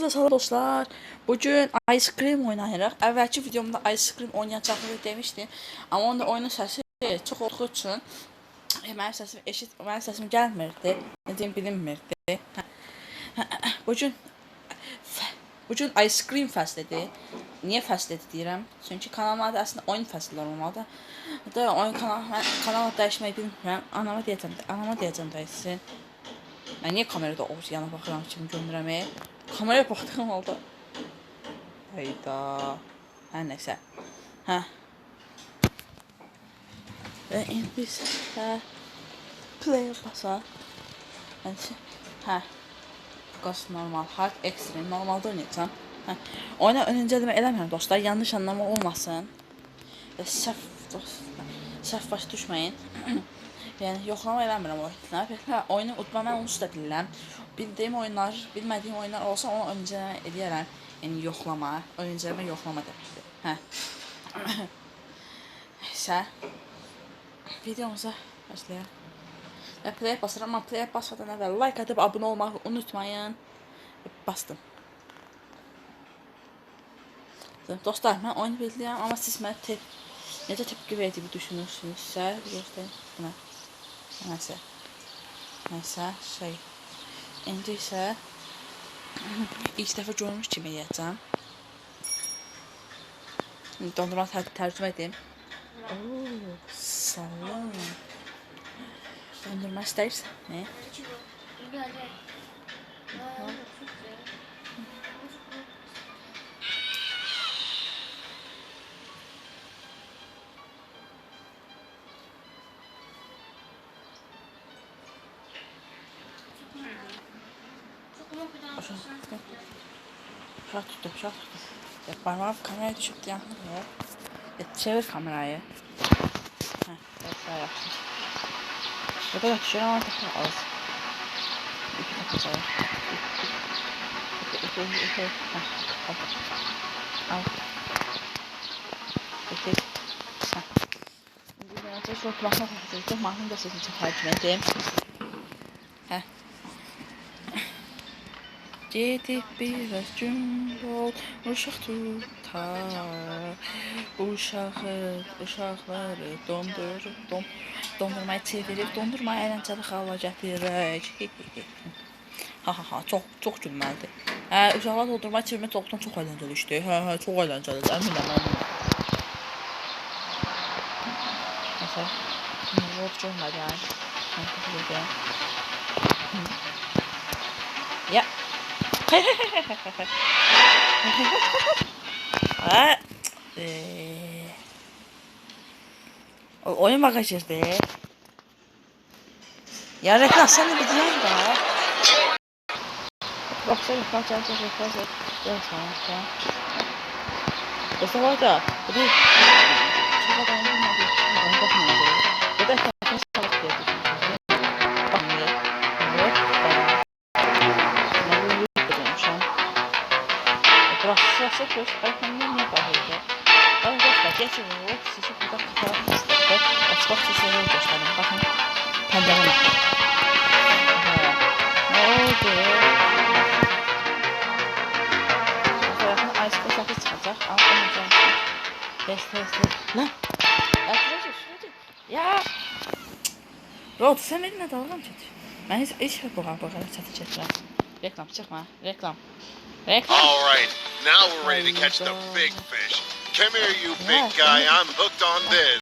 Hamınıza salam dostlar. Bugün Ice Cream oynayırıq. Əvvəlki videomda Ice Cream oynayacağımı demişdim. Amma onda oyunun səsi çox olduğu üçün e, mənim səsim eşit, mənim səsim gəlmirdi. Deyim bilinmirdi. Bugün Bugün Ice Cream fəslidir. Niyə fəslidir deyirəm? Çünki kanalın adı əslində oyun fəslidir olmalıdır. Da oyun kanal mən kanal adı dəyişməyi bilmirəm. Anama deyəcəm, anama deyəcəm dəyişsin. Mən niyə kamerada o yana baxıram kimi görünürəm? Kameraya baxdığım halda. Hayda. Hər nəsə. Hə. Və indi isə play basa. Məncə. Hə. Qas normal, hard, extreme, normalda oynayacağam. Hə. Oyuna öncələmə eləmirəm dostlar, yanlış anlama olmasın. Və səhv dostlar, səhv baş düşməyin. yəni yoxlama eləmirəm oyunlar. Hə, oyunu utma mən onsuz da bilirəm. Bildiyim oyunlar, bilmədiyim oyunlar olsa onu öncələmə eləyərəm. Yəni yoxlama, öncələmə yoxlama deməkdir. Hə. Nəysə. Videomuza başlayaq. Və play basıram, amma play basmadan əvvəl like atıb abunə olmağı unutmayın. Bastım. Dostlar, mən oyunu bilirəm, amma siz mənə te necə tepki verdiyimi düşünürsünüzsə, göstərin buna. Nəsə. Nəsə, şey. İndi isə ilk dəfə görmüş kimi yeyəcəm. Dondurma tər tərcümə edeyim. Oo, salam. Dondurma istəyirsən? Ne? Şah parmağım kameraya düşüp ya. Ya çevir kamerayı. Heh, evet daha yaptım. Bu kadar düşüyor ama tekrar az. İki dakika sonra. İki, al. Al. İki. Heh. Şimdi ben açık şu kulakma takacağım. Mahmut da sesini çok Gedib biraz cümbol, uşaq tutar. Uşağı, uşaqları dondur, don, dondurmayı çevirib, dondurma əyləncəli xala gətirək. ha ha ha, çox çox gülməlidir. Hə, uşaqlar dondurma çevirmək çoxdan çox əyləncəli işdir. Hə, hə, çox əyləncəlidir. Əminəm, əminəm. Məsələn, nə görmədi yəni. Hə, bu Ya. Ha. Eee. O oyun bagajırdı. Ya reklam sen de biliyorsun da. Baksana reklam çarpı reklam çarpı. Gel sana şu an. O zaman da. Bu değil. Çok Burası sırası göz. Arkamdan ne bağırdı? Arkadaşlar geçin o sizi burada fotoğraf istedi. Açmak sesleri gösterdim. Bakın. Pencereden açtım. Ne oldu? Fotoğrafın Ice'da sakız çıkacak. Al onu canım. Test test test. Lan. Şuracık şuracık. Ya. Rod sen benimle dalga mı geçiyorsun? Ben hiç, hiç kadar bu kadar çatı çekmem. Reklam çıkma. Reklam. All right, now we're ready to catch the big fish. Come here, you big guy. I'm hooked on this.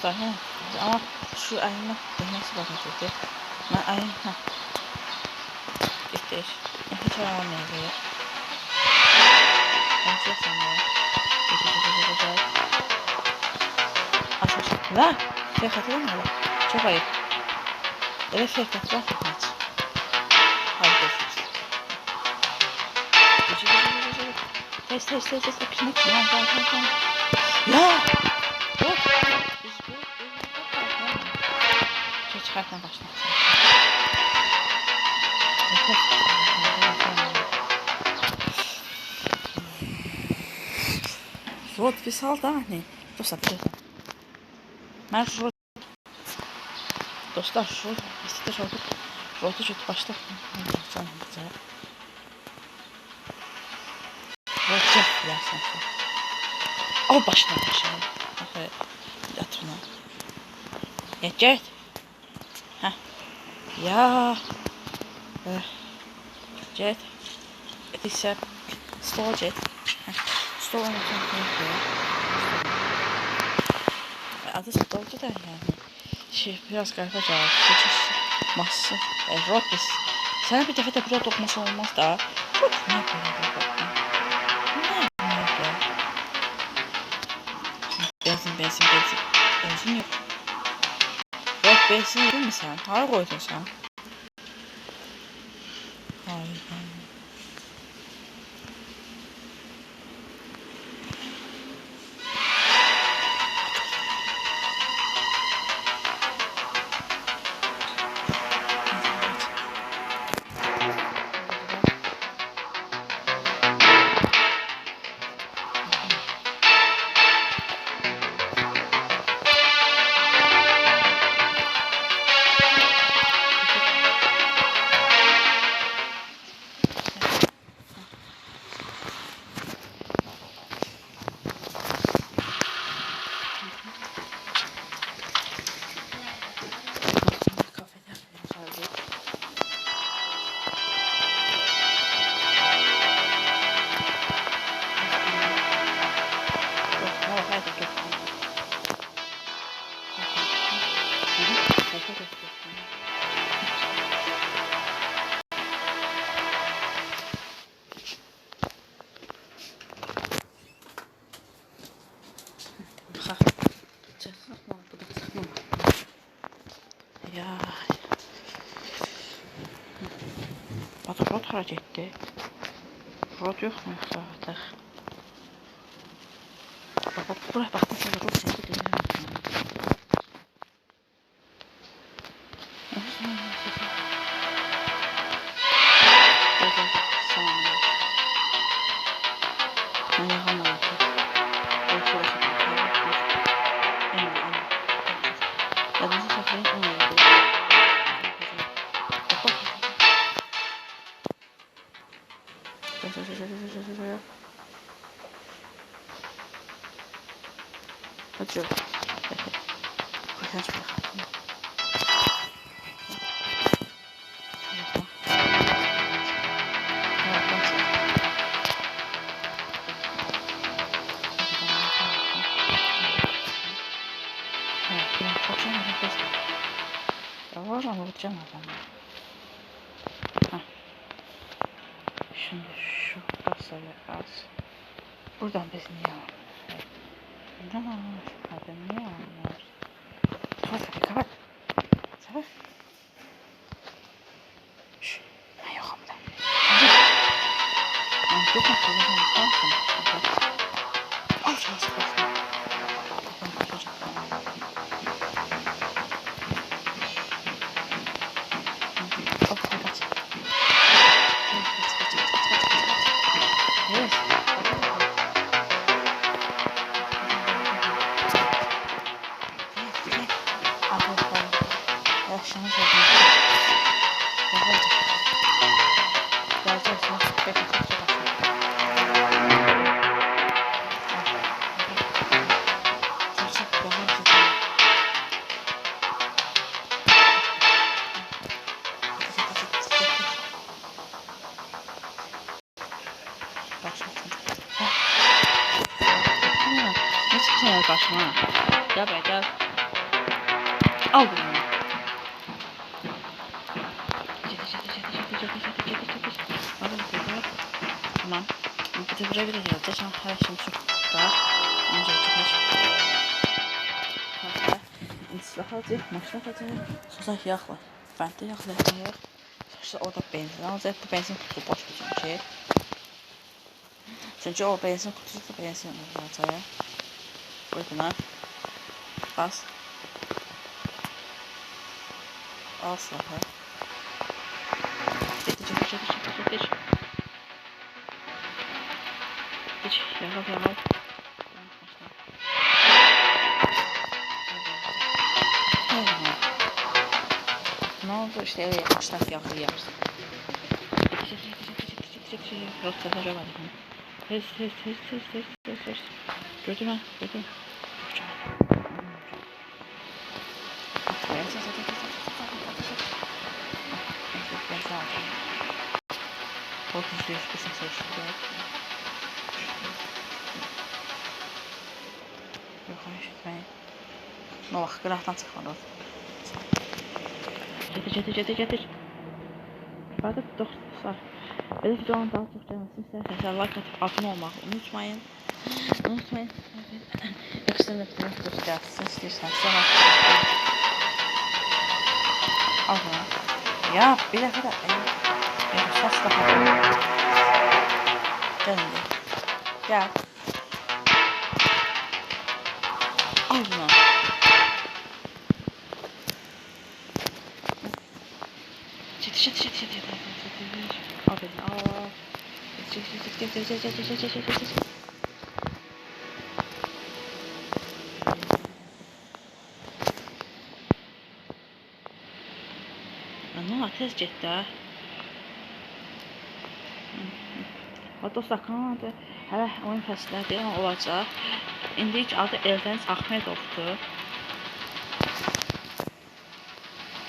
Sahi. Ama şu ayağına nasıl bakacak? Ben ayağına. İşte. Hiç aramam ya. Ben şey sanıyorum. Açmış. La. Şey hatırlamıyor? Çok ayıp. Evet şey hatırlamıyor Test test test test. Öpüşmek. Tamam tamam tamam. tamam. Ya. Yok. Biz bu. Şey çıkartma başlayalım. Вот, писал, да, не. Dostlar, dostlar. Mən şu Dostlar, şu istəyir oldu. Rotu şut başda. Can, bilərsən sən. Al başına başına. Axı, yatırma. Ya get. Hə. Ya. Eh. Get. Edirsən. Stola get. Hə. Stola nə koyuyor? Adı stolcu da yani. Şey biraz galiba cevap. Sekiz masa. E, Rotis. Sana bir defa da buraya dokması olmaz da. Çok ne böyle Benzin benzin. Benzin yok. Rot benzin yok mu sen? Hara koydun sen? Ya. Bak rot hara getdi. Rot yoxmu yoxsa artıq? Bax, bax, bura bax, mesela rot deyirəm. Mən yaxamayım. Vuracağım adamı. Heh. Şimdi şu kasayı az. Buradan biz niye almıyoruz? Ne var? Hadi niye almıyoruz? Kapat. Kapat. Yavaşça. Başlatın. Ne çıkacak karşıma? Gel be gel. Al bunu. Bir de buraya bir de gelecek. Tamam her şey şu. Daha. Önce çıkış. Hadi. İnsila hadi. Maşına hadi. Sonra yaxla. Bəndə yaxla. Yaxla. İşte orada benzin alacaq. Bu benzin kutusu boş bir çünki. Çünki o benzin kutusu ne oldu? İşte eve yakmışlar yakı yapmış. Yok kazanamadım. Hız hız hız hız hız hız hız. Gördün mü? Gördün mü? Korkunç bir kısım seçti. Yok, hayır, ben. Ne bak, günahdan çıkmadı. Getir, getir, getir, getir. Burada dostlar. Belə videonun daha çox gəlməsini istərsənsə like atıb abunə olmağı unutmayın. Unutmayın. Yaxşı nöqtələr dost gəlsin istəyirsənsə. Al bunu. Ya bir dəfə də səs daha. Gəl indi. Gəl. Al shit, shit, shit, shit, shit, shit, shit, Open up. Shit, shit, shit, shit, shit, shit, shit, shit, shit, shit, shit. Ana, tez get də. Dostlar, kanalda hələ oyun fəslədir, olacaq. İndi ilk adı Eldəniz Axmedovdur.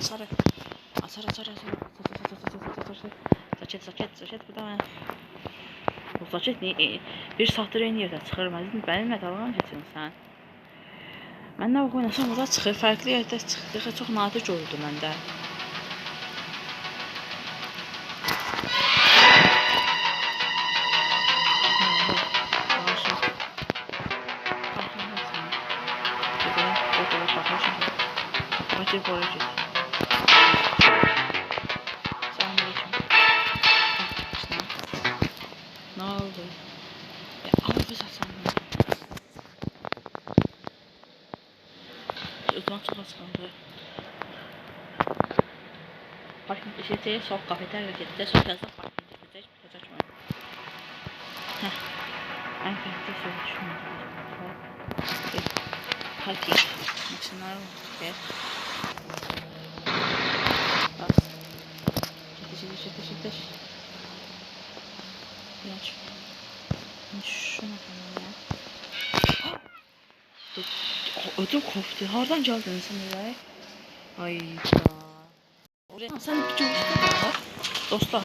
hasarı. Hasar hasar hasar. Saçet saçet saçet bu da mən. Bu saçet ne? Bir saatdır eyni yerdə çıxır. Mənim mənimlə dalğa keçirsən sən. Mən nə oynasam ora çıxır. Fərqli yerdə çıxdığı çox nadir oldu məndə. Bakın, bakın, bakın. Bakın, bakın. altına sandı. Parking işleti sol kafede harekette sol yazda parking işleti hiçbir söz açmıyor. Heh. Ben parkingde söz açmıyorum. Parking. Maksimler var. Evet. Bas. Çekiş, çekiş, çekiş, çekiş. Şuna kadar. Ödüm koptu. Hardan geldin sen oraya? Hayda. Oraya sen bir çok Dostlar